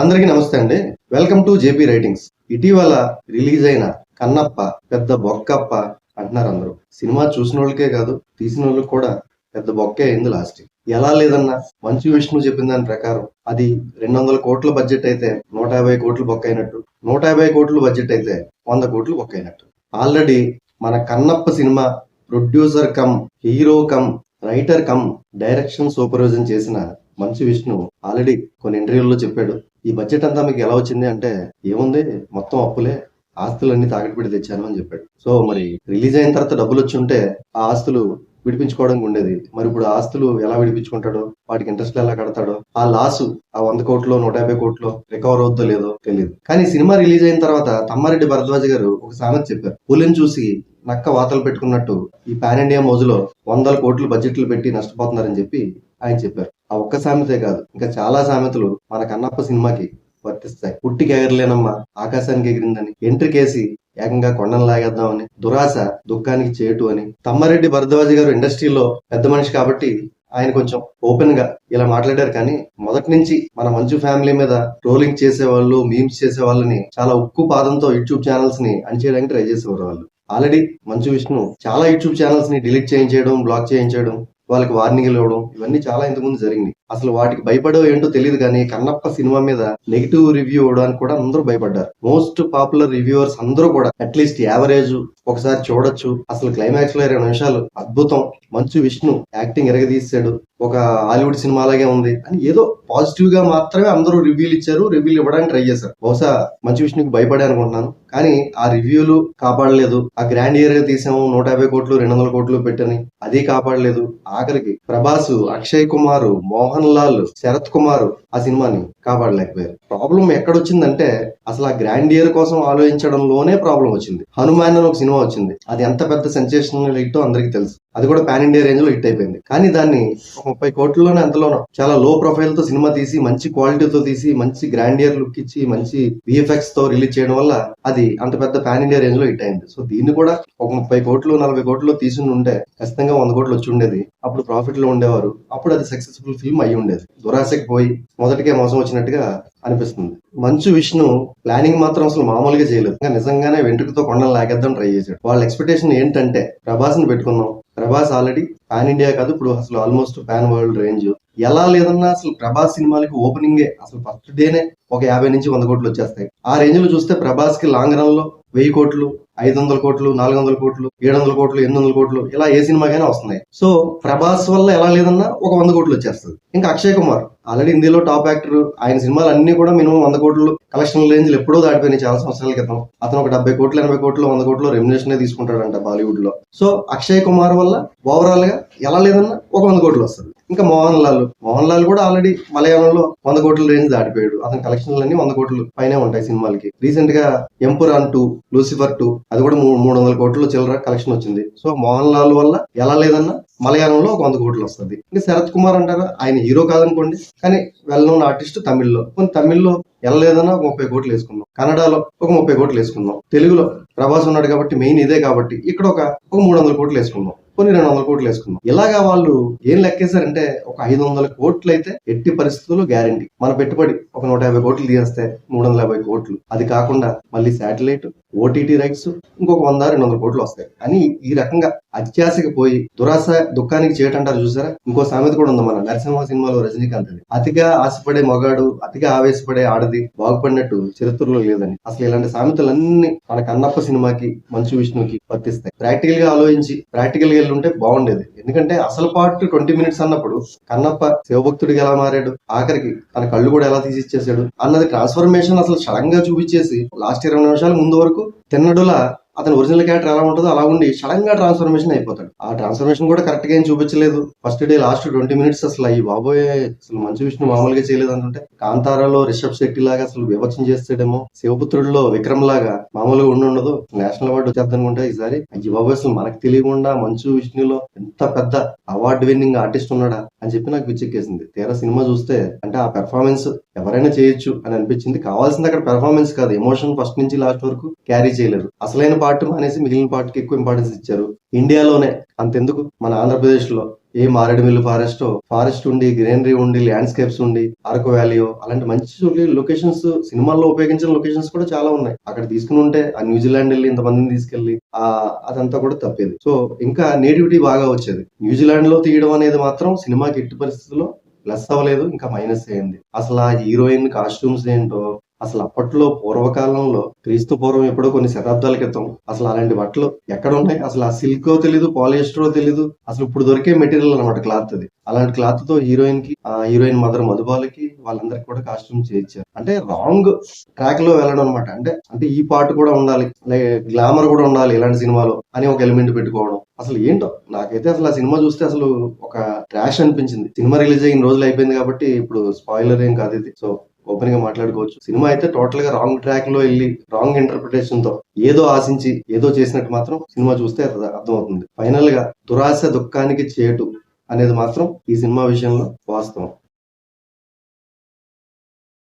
అందరికీ నమస్తే అండి. వెల్కమ్ టు జేపీ రైటింగ్స్ ఇటీవల రిలీజ్ అయిన కన్నప్ప పెద్ద బొక్కప్ప అంటున్నారు అందరూ. సినిమా చూసిన వాళ్ళకే కాదు తీసిన వాళ్ళకి కూడా పెద్ద బొక్కే అయింది లాస్ట్ ఎలా లేదన్నా మంచు విష్ణు చెప్పిన దాని ప్రకారం అది రెండు వందల కోట్ల బడ్జెట్ అయితే నూట యాభై కోట్లు బొక్క అయినట్టు నూట యాభై కోట్లు బడ్జెట్ అయితే వంద కోట్లు బొక్క అయినట్టు. ఆల్రెడీ మన Kannappa cinema producer cum hero cum writer cum direction supervision చేసిన మంచు విష్ణు ఆల్రెడీ కొన్ని ఇంటర్వ్యూల్లో చెప్పాడు. ఈ బడ్జెట్ అంతా మీకు ఎలా వచ్చింది అంటే ఏముంది? మొత్తం అప్పులే ఆస్తులన్నీ తాకట్టు పెట్టి తెచ్చాను అని చెప్పాడు. సో మరి రిలీజ్ అయిన తర్వాత డబ్బులు వచ్చి ఉంటే ఆ ఆస్తులు విడిపించుకోవడానికి ఉండేది. మరి ఇప్పుడు ఆస్తులు ఎలా విడిపించుకుంటాడో వాటికి ఇంట్రెస్ట్ ఎలా కడతాడో ఆ లాసు ఆ వంద కోట్లో నూట యాభై కోట్లో రికవర్ అవుద్దో లేదో తెలియదు కానీ సినిమా రిలీజ్ అయిన తర్వాత తమ్మారెడ్డి భరద్వాజ్ గారు ఒక సామెత చెప్పారు. పులిని చూసి నక్క వాతలు పెట్టుకున్నట్టు ఈ పాన్ ఇండియా మోజులో వందల కోట్లు బడ్జెట్లు పెట్టి నష్టపోతున్నారని చెప్పి ఆయన చెప్పారు. ఆ ఒక్క సామెతే కాదు. ఇంకా చాలా సామెతలు మన కన్నప్ప సినిమాకి వర్తిస్తాయి. పుట్టికి ఎగరలేనమ్మ ఆకాశానికి ఎగిరిందని ఎంట్రీ కేసి ఏకంగా కొండను లాగేద్దామని దురాశ దుఃఖానికి చేటు అని. తమ్మారెడ్డి భరద్వాజ్ గారు ఇండస్ట్రీలో పెద్ద మనిషి కాబట్టి ఆయన కొంచెం ఓపెన్గా ఇలా మాట్లాడారు కానీ మొదటి నుంచి మన మంచు ఫ్యామిలీ మీద ట్రోలింగ్ చేసే వాళ్ళు మీమ్స్ చేసే వాళ్ళని చాలా ఉక్కు పాదంతో యూట్యూబ్ ఛానల్స్ని అణిచేయడానికి ట్రై చేసేవారు వాళ్ళు. ఆల్రెడీ మంచు విష్ణు చాలా యూట్యూబ్ ఛానల్స్ని డిలీట్ చేయించడం బ్లాక్ చేయించడం వాళ్ళకి వార్నింగ్లు ఇవ్వడం ఇవన్నీ చాలా ఇంతకుముందు జరిగింది అసలు వాటికి భయపడో ఏంటో తెలియదు కానీ కన్నప్ప సినిమా మీద నెగిటివ్ రివ్యూ ఇవ్వడానికి కూడా అందరూ భయపడ్డారు. మోస్ట్ పాపులర్ రివ్యూవర్స్ అందరూ కూడా అట్లీస్ట్ యావరేజ్ ఒకసారి చూడొచ్చు. అసలు క్లైమాక్స్లో ఇరవై నిమిషాలు అద్భుతం. మంచు విష్ణు యాక్టింగ్ ఎరగదీశాడు. ఒక హాలీవుడ్ సినిమా లాగే ఉంది. అని ఏదో పాజిటివ్గా మాత్రమే అందరూ రివ్యూలు ఇచ్చారు రివ్యూలు ఇవ్వడానికి ట్రై చేశారు. బహుశా మంచి విష్ణుకి భయపడే అనుకుంటున్నాను. కానీ ఆ రివ్యూలు కాపాడలేదు. ఆ గ్రాండ్ ఇయర్గా తీసాము నూట యాభై కోట్లు రెండు వందల కోట్లు పెట్టని. అది కాపాడలేదు. ఆఖరికి ప్రభాస్ అక్షయ్ కుమార్ మోహన్ లాల్ శరత్ కుమార్ ఆ సినిమాని కాపాడలేకపోయారు. ప్రాబ్లం ఎక్కడొచ్చిందంటే అసలు ఆ గ్రాండ్ ఇయర్ కోసం ఆలోచించడంలోనే ప్రాబ్లం వచ్చింది. హనుమాన్ అని ఒక సినిమా వచ్చింది. అది ఎంత పెద్ద సెన్సేషనల్ హిట్ అందరికీ తెలుసు. అది కూడా పాన్ ఇండియా రేంజ్లో హిట్ అయిపోయింది. కానీ దాన్ని ముప్పై కోట్లలోనే ఎంతలోనో చాలా లో ప్రొఫైల్తో సినిమా తీసి మంచి క్వాలిటీతో తీసి మంచి గ్రాండియర్ లుక్ ఇచ్చి మంచి విఎఫ్ఎక్స్తో రిలీజ్ చేయడం వల్ల అది అంత పెద్ద పాన్ ఇండియా రేంజ్లో హిట్ అయింది. సో దీన్ని కూడా ఒక ముప్పై కోట్లు నలభై కోట్లు తీసి ఉంటే ఖచ్చితంగా వంద కోట్లు వచ్చి ఉండేది. అప్పుడు ప్రాఫిట్లో ఉండేవారు. అప్పుడు అది సక్సెస్ఫుల్ ఫిల్మ్ అయి ఉండేది. దురాశకి పోయి మొదటికే మోసం వచ్చినట్టుగా అనిపిస్తుంది. మంచు విష్ణు ప్లానింగ్ మాత్రం అసలు మామూలుగా చేయలేదు. ఇంకా నిజంగానే వెంట్రుకతో కొండలు లాగేద్దాం ట్రై చేశాడు. వాళ్ళ ఎక్స్పెక్టేషన్ ఏంటంటే ప్రభాస్ని పెట్టుకున్నాం. ప్రభాస్ ఆల్రెడీ పాన్ ఇండియా కాదు ఇప్పుడు అసలు ఆల్మోస్ట్ పాన్ వరల్డ్ రేంజ్ ఎలా లేదన్నా అసలు ప్రభాస్ సినిమాలకి ఓపెనింగే అసలు ఫస్ట్ డేనే ఒక యాభై నుంచి వంద కోట్లు వచ్చేస్తాయి. ఆ రేంజ్లో చూస్తే ప్రభాస్కి లాంగ్ రన్లో వెయ్యి కోట్లు ఐదు వందల కోట్లు నాలుగు వందల కోట్లు ఏడు వందల కోట్లు ఎనిమిది వందల కోట్లు ఇలా ఏ సినిమాకైనా వస్తున్నాయి. సో ప్రభాస్ వల్ల ఎలా లేదన్నా ఒక వంద కోట్లు వచ్చేస్తుంది. ఇంకా అక్షయ్ కుమార్ ఆల్రెడీ హిందీలో టాప్ యాక్టర్ ఆయన సినిమాలు అన్ని కూడా మినిమం వంద కోట్లు కలెక్షన్ రేంజ్ ఎప్పుడో దాటిపోయినాయి చాలా సంవత్సరాల క్రితం. అతను ఒక డెబ్బై కోట్లు ఎనభై కోట్లు వంద కోట్లు రెమ్యునేషన్ తీసుకుంటాడంట బాలీవుడ్లో సో అక్షయ్ కుమార్ వల్ల ఓవరాల్గా ఎలా లేదన్నా ఒక వంద కోట్లు వస్తుంది. ఇంకా మోహన్ లాల్ మోహన్ లాల్ కూడా ఆల్రెడీ మలయాళంలో వంద కోట్ల రేంజ్ దాటిపోయాడు. అతని కలెక్షన్లు అన్ని వంద కోట్లు పైనే ఉంటాయి సినిమాలకి. రీసెంట్గా ఎంపురాన్ టూ లూసిఫర్ టూ అది కూడా మూడు మూడు వందల కోట్లు చిల్లర కలెక్షన్ వచ్చింది. సో మోహన్ లాల్ వల్ల ఎలా లేదన్నా మలయాళంలో ఒక వంద కోట్లు వస్తుంది. ఇంకా శరత్ కుమార్ అంటారా? ఆయన హీరో కాదనుకోండి. కానీ వెల్ నోన్ ఆర్టిస్ట్ తమిళ్ళో. కొన్ని తమిళ్ళో ఎలా లేదన్నా ఒక ముప్పై కోట్లు వేసుకుందాం కన్నడలో ఒక ముప్పై కోట్లు వేసుకుందాం తెలుగులో ప్రభాస్ ఉన్నాడు కాబట్టి మెయిన్ ఇదే కాబట్టి ఇక్కడ ఒక ఒక మూడు వందల కోట్లు వేసుకుందాం కొన్ని రెండు వందల కోట్లు వేసుకుందాం ఇలాగా వాళ్ళు ఏం లెక్కేశారంటే ఒక ఐదు వందల కోట్లు అయితే ఎట్టి పరిస్థితుల్లో గ్యారంటీ మన పెట్టుబడి ఒక నూట యాభై కోట్లు తీసేస్తే మూడు వందల యాభై కోట్లు. అది కాకుండా మళ్ళీ శాటిలైట్ ఓటీటీ రైట్స్ ఇంకొక వంద రెండు వందల కోట్లు వస్తాయి. అని ఈ రకంగా అత్యాశకి పోయి దురాశ దుఃఖానికి చేయటంటారు చూసారా? ఇంకో సామెత కూడా ఉంది మన నరసింహ సినిమాలో రజనీకాంత్ అది. అతిగా ఆశపడే మగాడు అతిగా ఆవేశపడే ఆడది బాగుపడినట్టు చరిత్రలో లేదని. అసలు ఇలాంటి సామెతలన్నీ మన కన్నప్ప సినిమాకి మంచు విష్ణుకి వర్తిస్తాయి. ప్రాక్టికల్గా ఆలోచించి ప్రాక్టికల్గా వెళ్ళి ఉంటే బాగుండేది. ఎందుకంటే అసలు పార్ట్ ట్వంటీ మినిట్స్ అన్నప్పుడు కన్నప్ప శివభక్తుడికి ఎలా మారాడు? ఆఖరికి తన కళ్ళు కూడా ఎలా తీసిచ్చేసాడు అన్నది ట్రాన్స్ఫర్మేషన్ అసలు సడన్గా చూపించేసి లాస్ట్ ఇరవై నిమిషాల ముందు వరకు తిన్నడుల అతని ఒరిజినల్ క్యారెక్టర్ ఎలా ఉంటుందో అలా ఉండి సడన్గా ట్రాన్స్ఫర్మేషన్ అయిపోతాడు. ఆ ట్రాన్స్ఫర్మేషన్ కూడా కరెక్ట్గా ఏం చూపించలేదు. First day last twenty minutes అసలు ఈ బాబోయే అసలు మంచి విషయం మామూలుగా చేయలేదు అనుకుంటే కాంతారాలో రిషబ్ శెట్టి లాగా అసలు వివచన చేస్తాడేమో శివపుత్రుడిలో విక్రమ్ లాగా మామూలుగా ఉండి ఉండదు. నేషనల్ అవార్డు వచ్చేద్దాం అనుకుంటే ఈసారి అయ్యి బాబోయ్ అసలు మనకు తెలియకుండా మంచు విష్ణులో ఎంత పెద్ద అవార్డు విన్నింగ్ ఆర్టిస్ట్ ఉన్నాడా అని చెప్పి నాకు పిచ్చెక్కేసింది తీరా సినిమా చూస్తే అంటే ఆ పెర్ఫార్మెన్స్ ఎవరైనా చేయొచ్చు అని అనిపించింది. కావాల్సింది అక్కడ పెర్ఫార్మెన్స్ కాదు. ఎమోషన్ ఫస్ట్ నుంచి లాస్ట్ వరకు క్యారీ చేయలేరు అసలైన పార్ట్ మానేసి మిగిలిన పార్ట్కి ఎక్కువ ఇంపార్టెన్స్ ఇచ్చారు. ఇండియాలోనే అంతెందుకు? మన ఆంధ్రప్రదేశ్లో ఏ మారేడుమిల్లి ఫారెస్ట్ ఫారెస్ట్ ఉండి గ్రీనరీ ఉండి ల్యాండ్స్కేప్స్ ఉండి అరకు వ్యాలీయో అలాంటి మంచి లొకేషన్స్ సినిమాల్లో ఉపయోగించిన లొకేషన్స్ కూడా చాలా ఉన్నాయి. అక్కడ తీసుకుని ఉంటే ఆ న్యూజిలాండ్ వెళ్ళి ఇంతమందిని తీసుకెళ్ళి ఆ అదంతా కూడా తప్పేది. సో ఇంకా నేటివిటీ బాగా వచ్చేది. న్యూజిలాండ్లో తీయడం అనేది మాత్రం సినిమాకి ఎట్టి పరిస్థితుల్లో ప్లస్ అవ్వలేదు ఇంకా మైనస్ అయింది అసలు ఆ హీరోయిన్ కాస్ట్యూమ్స్ ఏంటో అసలు అప్పట్లో పూర్వకాలంలో క్రీస్తు పూర్వం ఎప్పుడో కొన్ని శతాబ్దాల క్రితం అసలు అలాంటి బట్టలు ఎక్కడ ఉన్నాయి? అసలు ఆ సిల్క్ తెలీదు పాలిస్టరో తెలీదు. అసలు ఇప్పుడు దొరికే మెటీరియల్ అనమాట క్లాత్ అది. అలాంటి క్లాత్తో హీరోయిన్కి ఆ హీరోయిన్ మదర్ మధుబాలకి వాళ్ళందరికి కూడా కాస్ట్యూమ్ చేయించారు. అంటే రాంగ్ ట్రాక్లో వెళ్ళడం అనమాట అంటే అంటే ఈ పార్ట్ కూడా ఉండాలి గ్లామర్ కూడా ఉండాలి ఇలాంటి సినిమాలో అని ఒక ఎలిమెంట్ పెట్టుకోవడం. అసలు ఏంటో? నాకైతే అసలు ఆ సినిమా చూస్తే అసలు ఒక ట్రాష్ అనిపించింది. సినిమా రిలీజ్ అయిన రోజులు అయిపోయింది కాబట్టి ఇప్పుడు స్పాయిలర్ ఏం కాదు ఇది. సో ఓపెన్గా మాట్లాడుకోవచ్చు. సినిమా అయితే టోటల్గా రాంగ్ ట్రాక్లో వెళ్ళి రాంగ్ ఇంటర్ప్రిటేషన్తో ఏదో ఆశించి ఏదో చేసినట్టు మాత్రం సినిమా చూస్తే అర్థమవుతుంది. ఫైనల్గా దురాశ దుఃఖానికి చేటు అనేది మాత్రం ఈ సినిమా విషయంలో వాస్తవం.